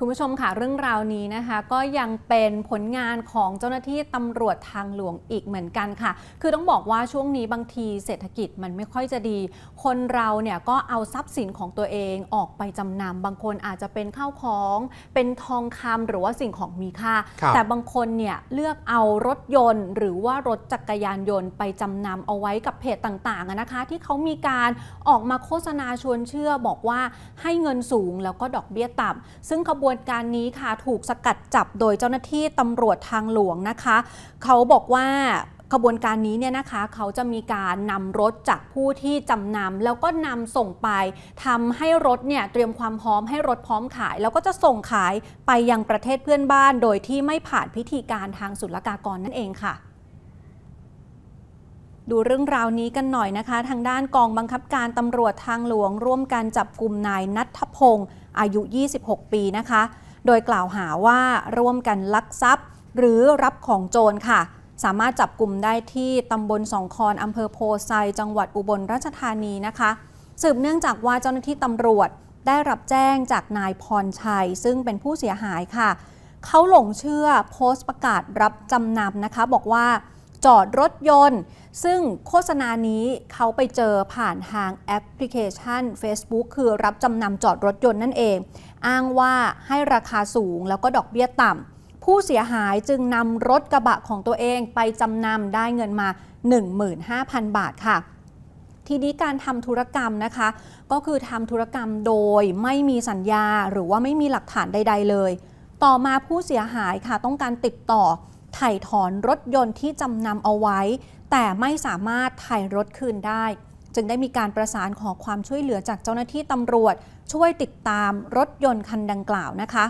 คุณผู้ชมค่ะเรื่องราวนี้นะคะ ก็ยังเป็นผลงานของเจ้าหน้าที่ตำรวจทางหลวงอีกเหมือนกันค่ะ คือต้องบอกว่าช่วงนี้บางทีเศรษฐกิจมันไม่ค่อยจะดี คนเราเนี่ยก็เอาทรัพย์สินของตัวเองออกไปจำนำบางคนอาจจะเป็นข้าวของ เป็นทองคำหรือว่าสิ่งของมีค่าครับแต่บางคนเนี่ยเลือกเอารถยนต์ หรือว่ารถจักรยานยนต์ไปจำนำเอาไว้กับเพจต่างๆอะนะคะ ที่เขามีการออกมาโฆษณาชวนเชื่อบอกว่าให้เงินสูงแล้วก็ดอกเบี้ยต่ำซึ่งขบวนการนี้ค่ะถูกสกัดจับโดยเจ้าหน้าที่ตำรวจทางหลวงนะคะ เขาบอกว่าขบวนการนี้เนี่ยนะคะเขาจะมีการนำรถจากผู้ที่จำนำแล้วก็นำส่งไปทำให้รถเนี่ยเตรียมความพร้อมให้รถพร้อมขาย แล้วก็จะส่งขายไปยังประเทศเพื่อนบ้าน โดยที่ไม่ผ่านพิธีการทางศุลกากรนั่นเองค่ะ ดูเรื่องราวนี้กันหน่อยนะคะ ทางด้านกองบังคับการตำรวจทางหลวง ร่วมกันจับกลุ่มนายนัทพงศ์อายุ 26 ปีนะคะ โดยกล่าวหาว่าร่วมกันลักทรัพย์ หรือรับของโจรค่ะ สามารถจับกลุ่มได้ที่ตำบลสองคอนอำเภอโพไซจังหวัดอุบลราชธานีนะคะ สืบเนื่องจากว่าเจ้าหน้าที่ตำรวจได้รับแจ้งจากนายพรชัย ซึ่งเป็นผู้เสียหายค่ะ เขาหลงเชื่อโพสต์ประกาศรับจำนำนะคะ บอกว่า จอดรถยนต์ ซึ่งโฆษณานี้เขาไปเจอผ่านทางแอปพลิเคชัน Facebook คือรับจำนำจอดรถยนต์นั่นเอง อ้างว่าให้ราคาสูงแล้วก็ดอกเบี้ยต่ำผู้เสียหายจึงนำรถกระบะของตัวเองไปจำนำได้เงินมา 15,000 บาทค่ะทีนี้การทำธุรกรรมนะคะ ก็คือทำธุรกรรมโดยไม่มีสัญญาหรือว่าไม่มีหลักฐานใด ๆ เลย ต่อมาผู้เสียหายค่ะต้องการติดต่อ ถ่ายถอนรถยนต์ที่จำนำเอาไว้ แต่ไม่สามารถถ่ายรถคืนได้ จึงได้มีการประสานขอความช่วยเหลือจากเจ้าหน้าที่ตำรวจ ช่วยติดตามรถยนต์คันดังกล่าวนะคะ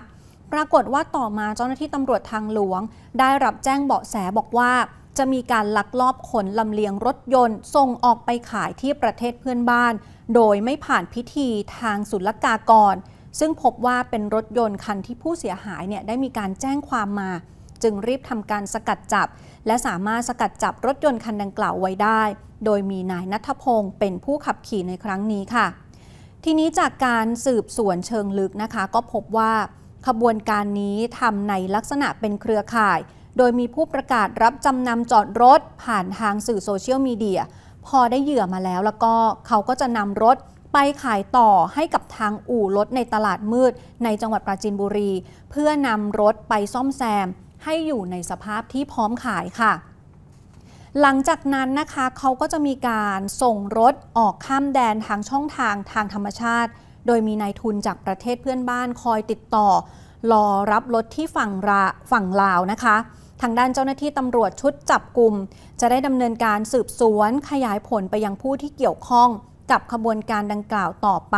ปรากฏว่าต่อมาเจ้าหน้าที่ตำรวจทางหลวง ได้รับแจ้งเบาะแสบอกว่า จะมีการลักลอบขนลำเลียงรถยนต์ส่งออกไปขายที่ประเทศเพื่อนบ้าน โดยไม่ผ่านพิธีทางศุลกากร ซึ่งพบว่าเป็นรถยนต์คันที่ผู้เสียหายเนี่ยได้มีการแจ้งความมา จึงรีบทำการสกัดจับ และสามารถสกัดจับรถยนต์คันดังกล่าวไว้ได้ โดยมีนายนัทพงศ์เป็นผู้ขับขี่ในครั้งนี้ค่ะ ทีนี้จากการสืบสวนเชิงลึกนะคะ ก็พบว่าขบวนการนี้ทำในลักษณะเป็นเครือข่าย โดยมีผู้ประกาศรับจำนำจอดรถผ่านทางสื่อโซเชียลมีเดียพอได้เหยื่อมาแล้วแล้วก็เขาก็จะนำรถไปขายต่อให้กับทางอู่รถในตลาดมืดในจังหวัดปราจีนบุรี เพื่อนำรถไปซ่อมแซม ให้อยู่ในสภาพที่พร้อมขายค่ะ หลังจากนั้นนะคะเขาก็จะมีการส่งรถออกข้ามแดนทางช่องทางทางธรรมชาติ โดยมีนายทุนจากประเทศเพื่อนบ้านคอยติดต่อ รอรับรถที่ฝั่งราฝั่งลาวนะคะ ทางด้านเจ้าหน้าที่ตำรวจชุดจับกลุ่ม จะได้ดำเนินการสืบสวนขยายผลไปยังผู้ที่เกี่ยวข้องกับขบวนการดังกล่าวต่อไป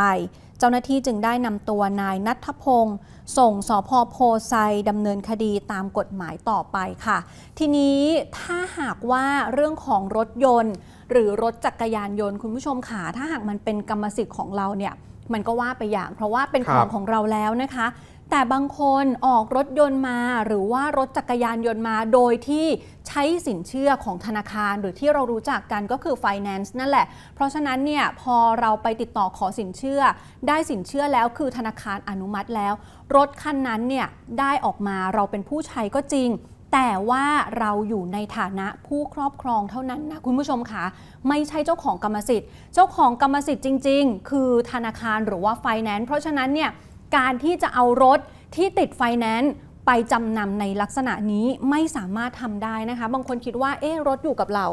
เจ้าหน้าที่จึงได้นำตัวนายนัทพงศ์ส่งสพโพไซดำเนินคดีตามกฎหมายต่อไปค่ะ ทีนี้ถ้าหากว่าเรื่องของรถยนต์ หรือรถจักรยานยนต์คุณผู้ชมขาถ้าหากมันเป็นกรรมสิทธิ์ของเราเนี่ย มันก็ว่าไปอย่าง เพราะว่าเป็นของครับของเราแล้วนะคะ แต่บางคนออกรถยนต์มาหรือว่ารถจักรยานยนต์มาโดยที่ใช้สินเชื่อของธนาคารหรือที่เรารู้จักกันก็คือ finance นั่นแหละ เพราะฉะนั้นเนี่ยพอเราไปติดต่อขอสินเชื่อ ได้สินเชื่อแล้วคือธนาคารอนุมัติแล้ว รถคันนั้นเนี่ยได้ออกมาเราเป็นผู้ใช้ก็จริง แต่ว่าเราอยู่ในฐานะผู้ครอบครองเท่านั้นนะคุณผู้ชมคะไม่ใช่เจ้าของกรรมสิทธิ์ เจ้าของกรรมสิทธิ์จริง ๆ คือธนาคารหรือว่าไฟแนนซ์เพราะฉะนั้นเนี่ยการที่จะเอารถที่ติดไฟแนนซ์ไปจำนำในลักษณะนี้ไม่สามารถทำได้นะคะ บางคนคิดว่าเอ๊ะรถอยู่กับเรา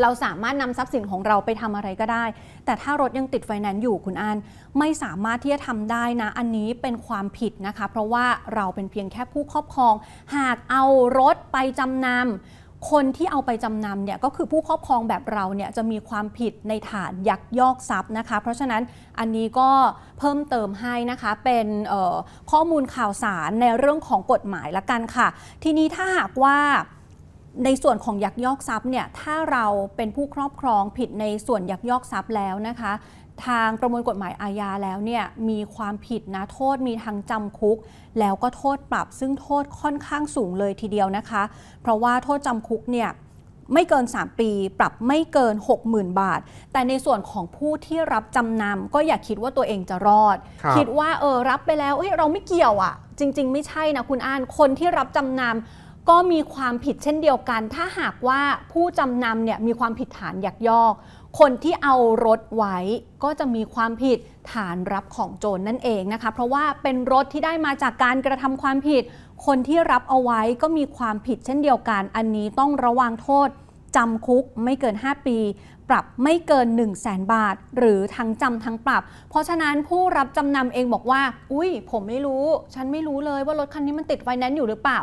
เราสามารถนำทรัพย์สินของเราไปทำอะไรก็ได้ แต่ถ้ารถยังติดไฟแนนซ์อยู่คุณอันไม่สามารถที่จะทำได้นะ อันนี้เป็นความผิดนะคะ เพราะว่าเราเป็นเพียงแค่ผู้ครอบครอง หากเอารถไปจำนำคนที่เอาไปจำนำเนี่ยก็คือผู้ครอบครองแบบเราเนี่ยจะมีความผิดในฐานยักยอกทรัพย์นะคะ เพราะฉะนั้นอันนี้ก็เพิ่มเติมให้นะคะเป็นข้อมูลข่าวสารในเรื่องของกฎหมายละกันค่ะ ทีนี้ถ้าหากว่า ในส่วนของยักยอกทรัพย์เนี่ยถ้าเราเป็นผู้ครอบครองผิดในส่วนยักยอกทรัพย์แล้วนะคะ ทางประมวลกฎหมายอาญาแล้วเนี่ยมีความผิดนะโทษมีทั้งจำคุก แล้วก็โทษปรับซึ่งโทษค่อนข้างสูงเลยทีเดียวนะคะ เพราะว่าโทษจำคุกเนี่ยไม่เกิน 3 ปี ปรับไม่เกิน 60,000 บาท แต่ในส่วนของผู้ที่รับจำนำก็อย่าคิดว่าตัวเองจะรอดครับคิดว่าเออรับไปแล้วเอ้ยเราไม่เกี่ยวอะ่ะ จริง ๆ ไม่ใช่นะคุณอ่านคนที่รับจำนำ ก็มีความผิดเช่นเดียวกัน ถ้าหากว่าผู้จำนำเนี่ยมีความผิดฐานยักยอก คนที่เอารถไว้ก็จะมีความผิดฐานรับของโจรนั่นเองนะคะ เพราะว่าเป็นรถที่ได้มาจากการกระทำความผิด คนที่รับเอาไว้ก็มีความผิดเช่นเดียวกัน อันนี้ต้องระวังโทษจำคุกไม่เกิน 5 ปี ปรับไม่เกิน 1 0 0 0 0แสนบาท หรือทั้งจำทั้งปรับ เพราะฉะนั้นผู้รับจำนำเองบอกว่า อุ้ยผมไม่รู้ ฉันไม่รู้เลยว่ารถคันนี้มันติดไฟแนนซ์อยู่หรือเปล่า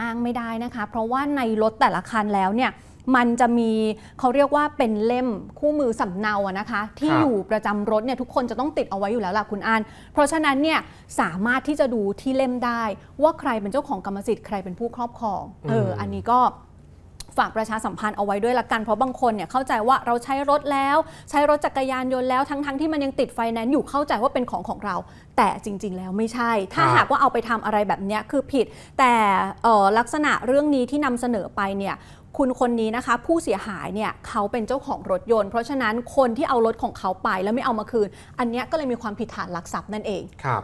อ้างไม่ได้นะคะ เพราะว่าในรถแต่ละคันแล้วเนี่ยมันจะมีเขาเรียกว่าเป็นเล่มคู่มือสำเนาอะนะคะ ที่ครับอยู่ประจำรถเนี่ยทุกคนจะต้องติดเอาไว้อยู่แล้วล่ะคุณอันเพราะฉะนั้นเนี่ยสามารถที่จะดูที่เล่มได้ ว่าใครเป็นเจ้าของกรรมสิทธิ์ใครเป็นผู้ครอบครองเอออันนี้ก็ ฝากประชาสัมพันธ์เอาไว้ด้วยละกัน เพราะบางคนเนี่ยเข้าใจว่าเราใช้รถแล้ว ใช้รถจักรยานยนต์แล้วทั้งๆที่มันยังติดไฟแนนซ์อยู่เข้าใจว่าเป็นของของเรา แต่จริง ๆ แล้วไม่ใช่ ถ้าครับหากว่าเอาไปทำอะไรแบบเนี้ยคือผิด แต่เอ่อลักษณะเรื่องนี้ที่นำเสนอไปเนี่ยคุณคนนี้นะคะ ผู้เสียหายเนี่ยเขาเป็นเจ้าของรถยนต์ เพราะฉะนั้นคนที่เอารถของเขาไปแล้วไม่เอามาคืน อันเนี้ยก็เลยมีความผิดฐานลักทรัพย์นั่นเองครับ